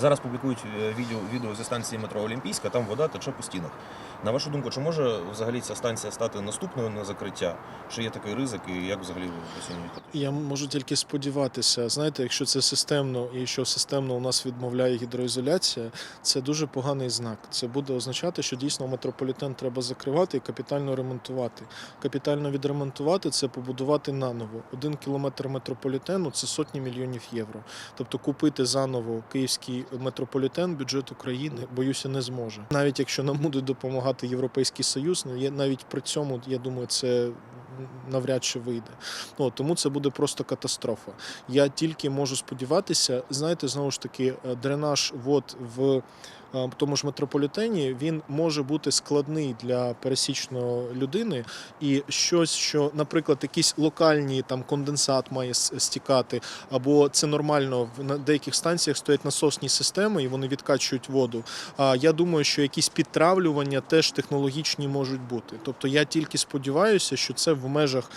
Зараз публікують е, відео, відео зі станції метро Олімпійська, там вода тече по стінах. На вашу думку, чи може взагалі ця станція стати наступною на закриття? Чи є такий ризик і як взагалі оцінюєте? Я можу тільки сподіватися. Знаєте, якщо це системно і що системно у нас відмовляє гідроізоляція, це дуже поганий знак. Це буде означати, що дійсно метрополітен треба закривати і капітально ремонтувати. Капітально відремонтувати це побудувати наново. Один кілометр метрополітену це сотні мільйонів євро. Тобто купити заново київський метрополітен бюджет України, боюся, не зможе. Навіть якщо нам буде допомагати Європейський Союз, ну, навіть при цьому я думаю, це навряд чи вийде. Ну, тому це буде просто катастрофа. Я тільки можу сподіватися, знаєте, знову ж таки, е, дренаж вод в тому ж метрополітені він може бути складний для пересічної людини, і щось, що, наприклад, якийсь локальний там конденсат має стікати, або це нормально на деяких станціях стоять насосні системи і вони відкачують воду. А я думаю, що якісь підтравлювання теж технологічні можуть бути. Тобто я тільки сподіваюся, що це в межах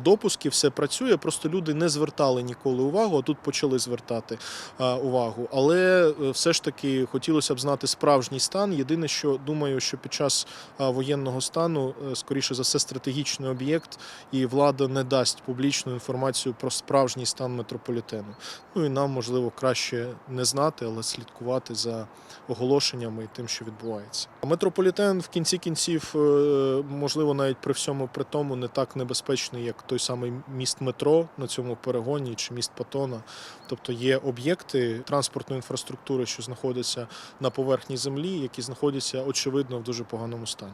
допусків все працює. Просто люди не звертали ніколи увагу, а тут почали звертати увагу. Але е, все ж таки хотілося б знати справжній стан. Єдине, що думаю, що під час воєнного стану, е, скоріше за все, стратегічний об'єкт, і влада не дасть публічну інформацію про справжній стан метрополітену. Ну і нам можливо краще не знати, але слідкувати за оголошеннями і тим, що відбувається. Метрополітен в кінці кінців, е, можливо, навіть при всьому при тому не так небезпечний, як той самий міст метро на цьому перегоні чи міст Патона. Тобто є об'єкти транспортної інфраструктури, що знаходяться на поверхні землі, які знаходяться очевидно в дуже поганому стані.